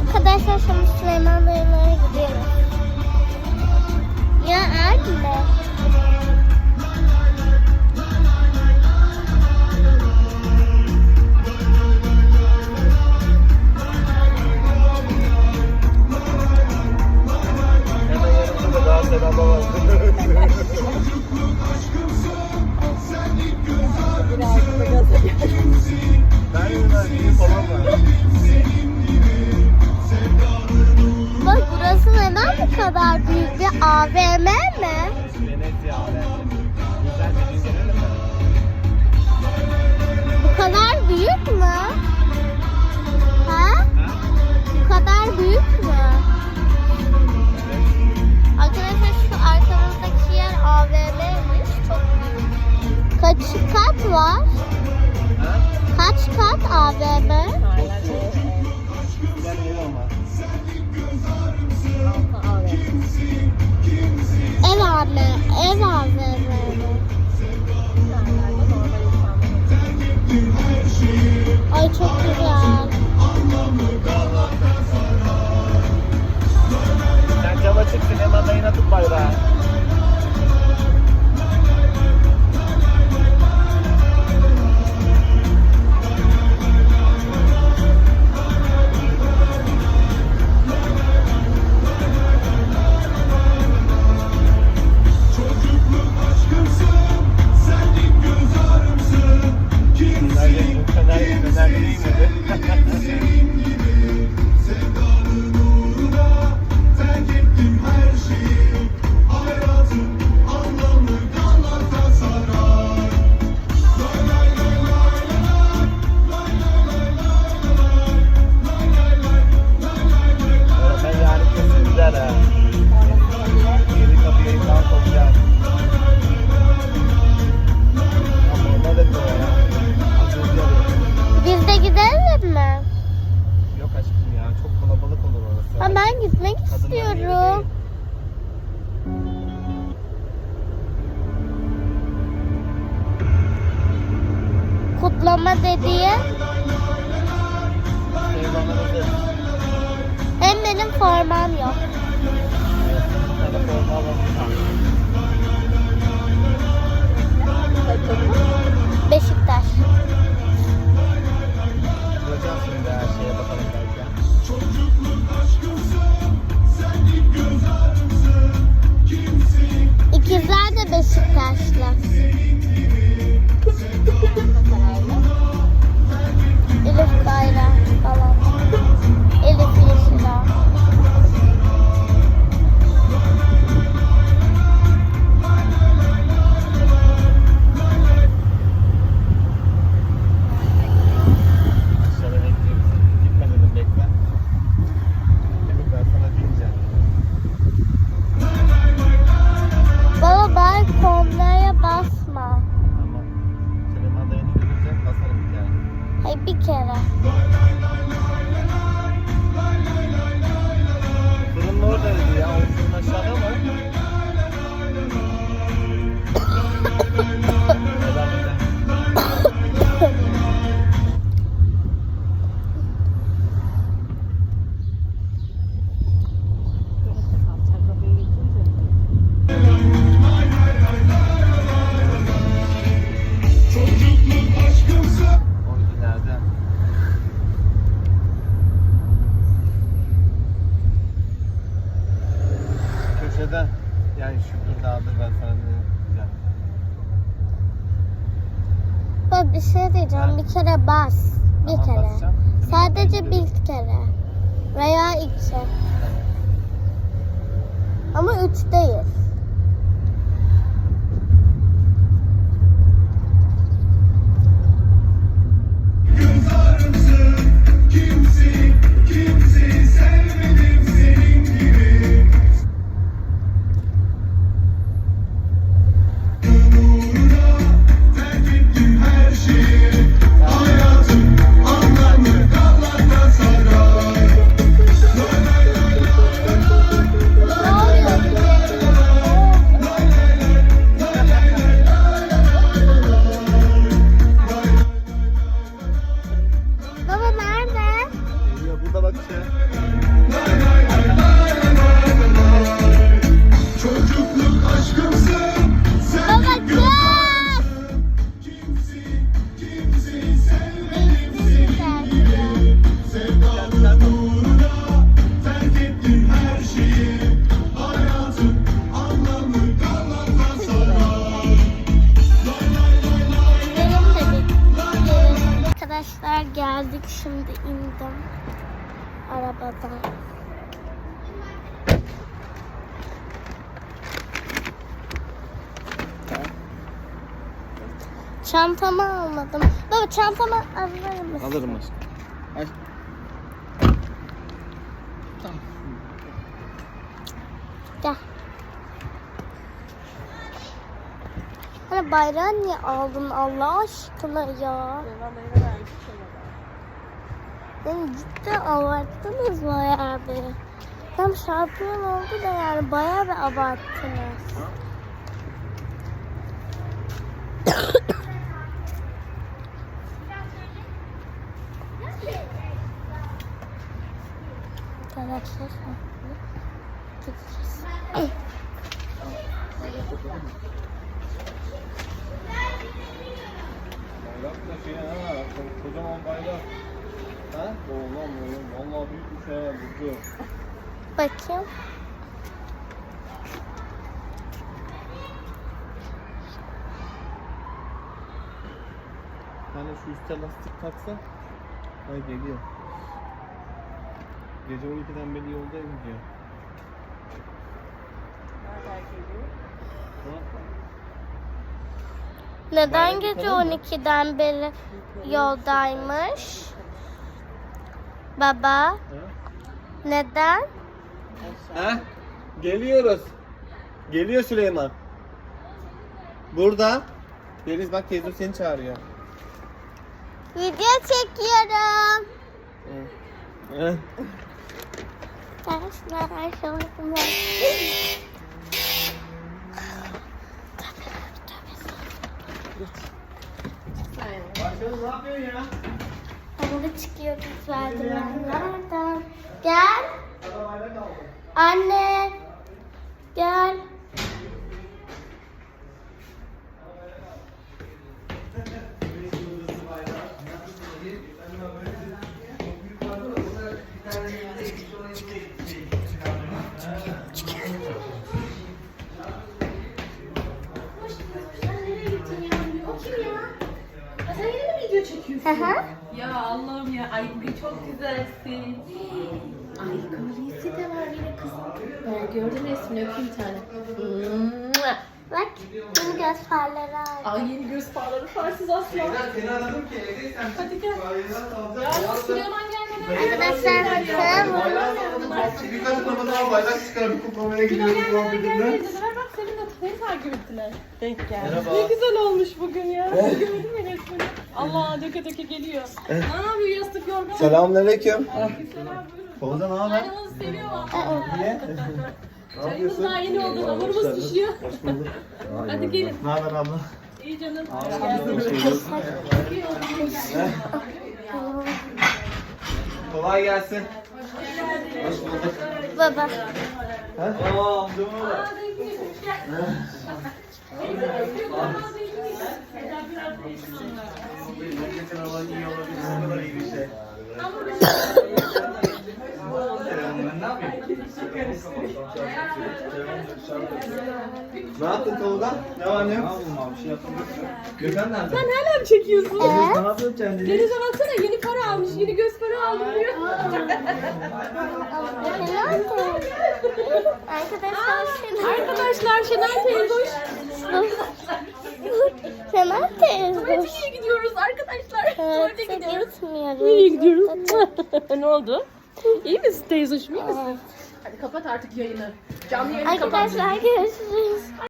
Arkadaşlar şimdi Süleyman Dayı'na gidiyoruz. Ya anne. Hemen yanımızda. kadar büyük bir AVM mi? Bu kadar büyük mü? Ha? Bu kadar büyük mü? Arkadaşlar şu arkamızdaki yer AVM'miş. Çok büyük. Kaç kat var? Kaç kat AVM? Aynen. anne. Ev hazırladı. Ay çok güzel. Sen cama çık sinemada inatın bayrağı. kutlama dediği. Hem benim formam yok. Beşiktaş. kere bas. Bir tamam, kere. Basacağım. Sadece bir kere. Veya iki. Ama üçteyiz. Gözlerimsin kimsin? İndim. Arabadan. Çantamı almadım. Baba çantamı alır mısın? Alırım aşkım. Aç. Gel. Hani bayrağı niye aldın Allah aşkına ya? Vermiş sana. Beni cidden abarttınız bayağı bir. Tam şampiyon oldu da yani bayağı bir abarttınız. Şey Kocaman bayrak. Ha? Oğlum oğlum. Vallahi büyükmüş ha. Burcu. Bakayım. Bir tane şu üstte lastik taksa. Ay geliyor. Gece 12'den beri yoldayım diyor. Nereden geliyor? Neden gece falan mı? 12'den beri yoldaymış? Baba, neden? Ha? Geliyoruz. Geliyor Süleyman. Burada. Deniz bak teyze seni çağırıyor. Video çekiyorum. Ha? Dersler şansım Başkanım ne yapıyorsun ya? Şimdi çıkıyoruz merdivenlerden. Gel. Anne. Gel. Sen yine mi video çekiyorsun? Hı hı. Ya Allah'ım ya. Ay bugün çok güzelsin. Ay kolyesi de var yine kız. Ben gördüm resmini öpeyim bir tane. Bak. Bunu göz farları al. Ay yeni göz farları farsız asla. Seni aradım ki evdeysen. Hadi gel. Ya. Süleyman gelmeden. Arkadaşlar bakın. Birkaç kutlamadan bayrak çıkar bir kutlamaya gidiyoruz gelmeden muhabbetinden. gelmeyeceğiz. Ver bak senin de seni takip ettiler. Denk geldi. Merhaba. Ne güzel olmuş bugün ya. Mü resmini? Allah döke döke geliyor. Ne yapıyor yastık yorgan? Selamünaleyküm. Tolga ne haber? Çayımızı seviyor mu? Niye? Çayımız daha yeni oldu. Hamurumuz pişiyor. Hadi gelin. Ne haber abla? İyi canım. Kolay gelsin. Hoş bulduk. Baba. Ha? Aa, amcama bak. İyi olabilir. Kadar iyi ne yaptın Tolga? Ne var ne yok? Abi? Bir şey yapmadım. Gökhan nerede? Sen hala mı çekiyorsun? Ne yapıyorsun kendini? Denize baksana yeni para almış. Yeni göz para aldım diyor. Arkadaşlar şimdi. Arkadaşlar Şener teyze hoş. Sen neredesin? Tuvalete gidiyoruz arkadaşlar. Tuvalete gidiyoruz. gitmiyoruz. Nereye gidiyoruz? ne oldu? İyi misin teyze? İyi misin? Hadi kapat artık yayını. Canlı yayını kapat. Arkadaşlar görüşürüz.